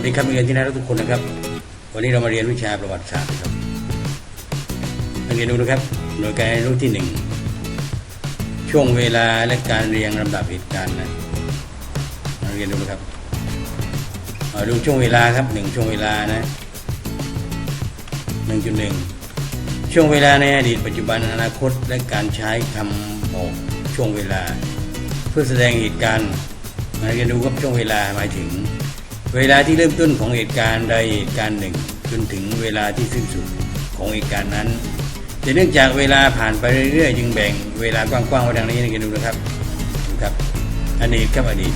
วัสดีครับนักเรียนที่น่ารักทุกคนนะครับ วันนี้เรามาเรียนวิชาประวัติศาสตร์ครับนักเรียนดูนะครับ หน่วยการเรียนรู้ที่หนึ่งช่วงเวลาและการเรียงลำดับเหตุการณ์นะนักเรียนดูนะครับาดูช่วงเวลาครับหนึ่งช่วงเวลานะหนึ่งจุดหนึ่งช่วงเวลาในอดีตปัจจุบันอนาคตและการใช้คำบอกช่วงเวลา เพื่อแสดงเหตุการณ์มาเรียนรู้กับช่วงเวลาหมายถึง เวลาที่เริ่มต้นของเหตุการณ์ใดเหตุการณ์หนึ่ง จนถึงเวลาที่สิ้นสุดของเหตุการณ์นั้น แต่เนื่องจากเวลาผ่านไปเรื่อยๆ จึงแบ่งเวลากว้างๆไว้ดังนี้นะเรียนดูนะครับครับอดีตครับอดีต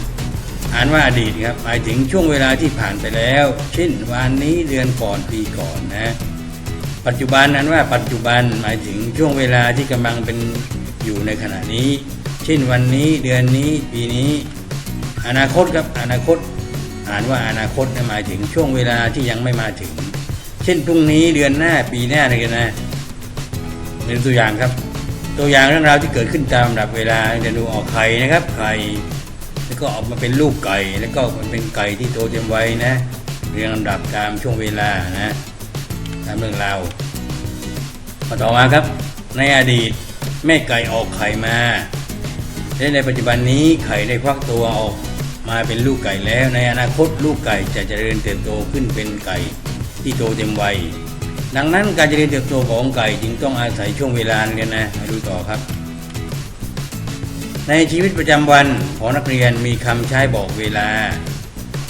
อ่านว่าอดีตครับหมายถึงช่วงเวลาที่ผ่านไปแล้ว เช่นวันนี้เดือนก่อนปีก่อนนะปัจจุบันนั้นว่าปัจจุบันหมายถึงช่วงเวลาที่กำลังเป็นอยู่ในขณะนี้ เช่นวันนี้เดือนนี้ปีนี้ อนาคตครับอนาคต อ่านว่าอนาคตหมายถึงช่วงเวลาที่ยังไม่มาถึง เช่นพรุ่งนี้เดือนหน้าปีหน้าอะไรกันนะเป็นตัวอย่างครับ ตัวอย่างเรื่องราวที่เกิดขึ้นตามลำดับเวลาจะดูออกไข่นะครับไข่แล้วก็ออกมาเป็นลูกไก่ แล้วก็มันเป็นไก่ที่โตเต็มวัยนะเรียงลำดับตามช่วงเวลานะตามเรื่องราวมาต่อมาครับ ในอดีตแม่ไก่ออกไข่มาและในปัจจุบันนี้ไข่ได้ฟักตัวออก มาเป็นลูกไก่แล้วในอนาคตลูกไก่จะเจริญเติบโตขึ้นเป็นไก่ที่โตเต็มวัยดังนั้นการเจริญเติบโตของไก่จึงต้องอาศัยช่วงเวลาเรียนนะมาดูต่อครับ ในชีวิตประจำวันของนักเรียนมีคำใช้บอกเวลา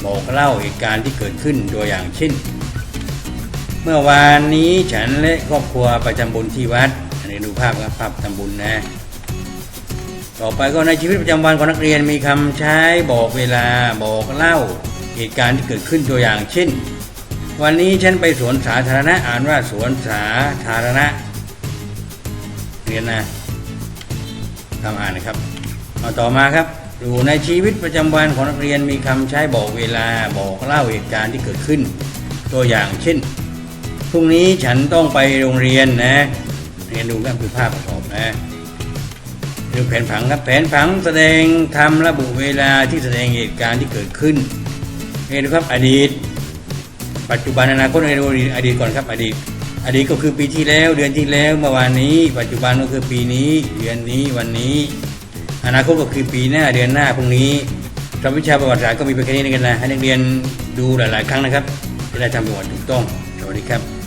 บอกเล่าเหตุการณ์ที่เกิดขึ้นตัวอย่างเช่น เมื่อวานนี้ฉันและครอบครัวไปทำบุญที่วัดอันนี้ดูภาพครับภาพทำบุญนะ ต่อไปก็ในชีวิตประจำวันของนักเรียนมีคำใช้บอกเวลาบอกเล่าเหตุการณ์ที่เกิดขึ้นตัวอย่างเช่น วันนี้ฉันไปสวนสาธารณะอ่านว่าสวนสาธารณะ เรียนนะคำอ่านนะครับมาต่อมาครับอยู่ในชีวิตประจำวันของนักเรียนมีคำใช้บอกเวลาบอกเล่าเหตุการณ์ที่เกิดขึ้น ตัวอย่างเช่นพรุ่งนี้ฉันต้องไปโรงเรียนนะเรียนดูกันคือภาพประกอบนะ ดูแผนผังครับแผนผังแสดงทำระบุเวลาที่แสดงเหตุการณ์ที่เกิดขึ้นเรียนครับอดีต ปัจจุบันอนาคตเรียนอดีตก่อนครับอดีตอดีตก็คือปีที่แล้วเดือนที่แล้วเมื่อวานนี้ ปัจจุบันก็คือปีนี้เดือนนี้วันนี้ อนาคตก็คือปีหน้าเดือนหน้าพรุ่งนี้สำหรับวิชาประวัติศาสตร์ก็มีเพียงแค่นี้กันนะให้นักเรียนดูหลาย ๆ ครั้งนะครับจะได้ทำประวัติถูกต้องสวัสดีครับ